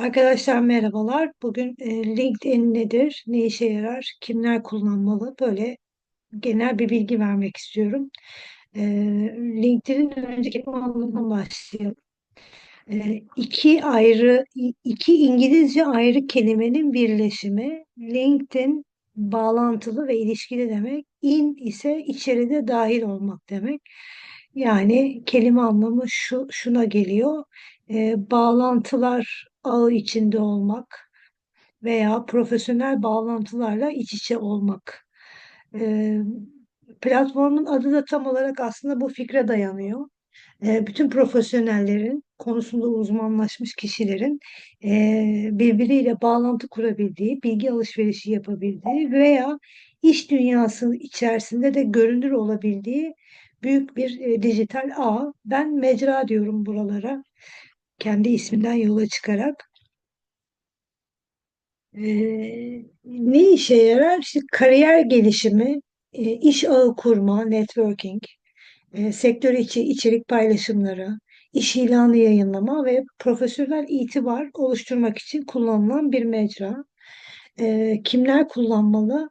Arkadaşlar merhabalar. Bugün e, LinkedIn nedir, ne işe yarar, kimler kullanmalı böyle genel bir bilgi vermek istiyorum. E, LinkedIn'in önceki anlamından başlayalım. E, iki ayrı, iki İngilizce ayrı kelimenin birleşimi. LinkedIn bağlantılı ve ilişkili demek. In ise içeride dahil olmak demek. Yani kelime anlamı şu şuna geliyor. E, bağlantılar ağı içinde olmak veya profesyonel bağlantılarla iç içe olmak. E, platformun adı da tam olarak aslında bu fikre dayanıyor. E, bütün profesyonellerin, konusunda uzmanlaşmış kişilerin e, birbiriyle bağlantı kurabildiği, bilgi alışverişi yapabildiği veya iş dünyası içerisinde de görünür olabildiği büyük bir e, dijital ağ. Ben mecra diyorum buralara, kendi isminden yola çıkarak. E, ne işe yarar? İşte kariyer gelişimi, e, iş ağı kurma, networking, e, sektör içi içerik paylaşımları, iş ilanı yayınlama ve profesyonel itibar oluşturmak için kullanılan bir mecra. E, kimler kullanmalı?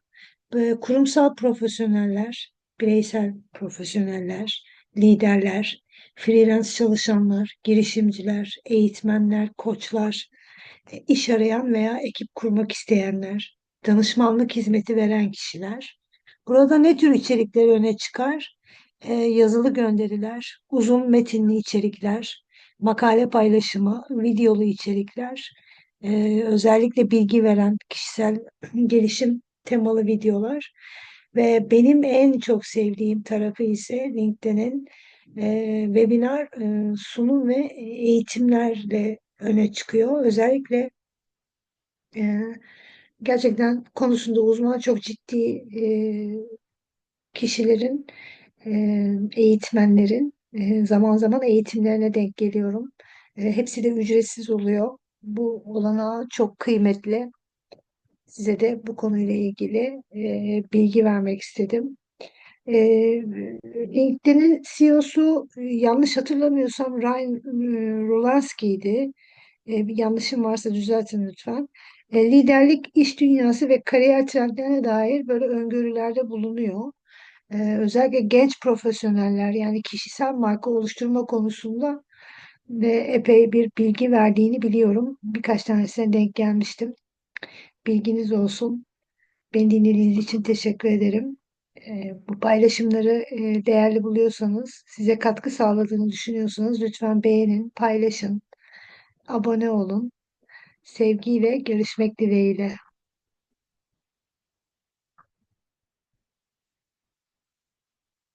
E, kurumsal profesyoneller, bireysel profesyoneller, liderler, freelance çalışanlar, girişimciler, eğitmenler, koçlar, e, iş arayan veya ekip kurmak isteyenler, danışmanlık hizmeti veren kişiler. Burada ne tür içerikler öne çıkar? Ee, yazılı gönderiler, uzun metinli içerikler, makale paylaşımı, videolu içerikler, ee, özellikle bilgi veren kişisel gelişim temalı videolar ve benim en çok sevdiğim tarafı ise LinkedIn'in e, webinar, e, sunum ve eğitimlerle öne çıkıyor. Özellikle e, gerçekten konusunda uzman çok ciddi e, kişilerin, e, eğitmenlerin e, zaman zaman eğitimlerine denk geliyorum. E, hepsi de ücretsiz oluyor. Bu olanağı çok kıymetli. Size de bu konuyla ilgili e, bilgi vermek istedim. E, LinkedIn'in CEO'su yanlış hatırlamıyorsam Ryan e, Rolansky'ydi. E, bir yanlışım varsa düzeltin lütfen. E, liderlik, iş dünyası ve kariyer trendlerine dair böyle öngörülerde bulunuyor. E, özellikle genç profesyoneller yani kişisel marka oluşturma konusunda ve epey bir bilgi verdiğini biliyorum. Birkaç tanesine denk gelmiştim. Bilginiz olsun. Beni dinlediğiniz için teşekkür ederim. Bu paylaşımları değerli buluyorsanız, size katkı sağladığını düşünüyorsanız lütfen beğenin, paylaşın, abone olun. Sevgiyle görüşmek dileğiyle.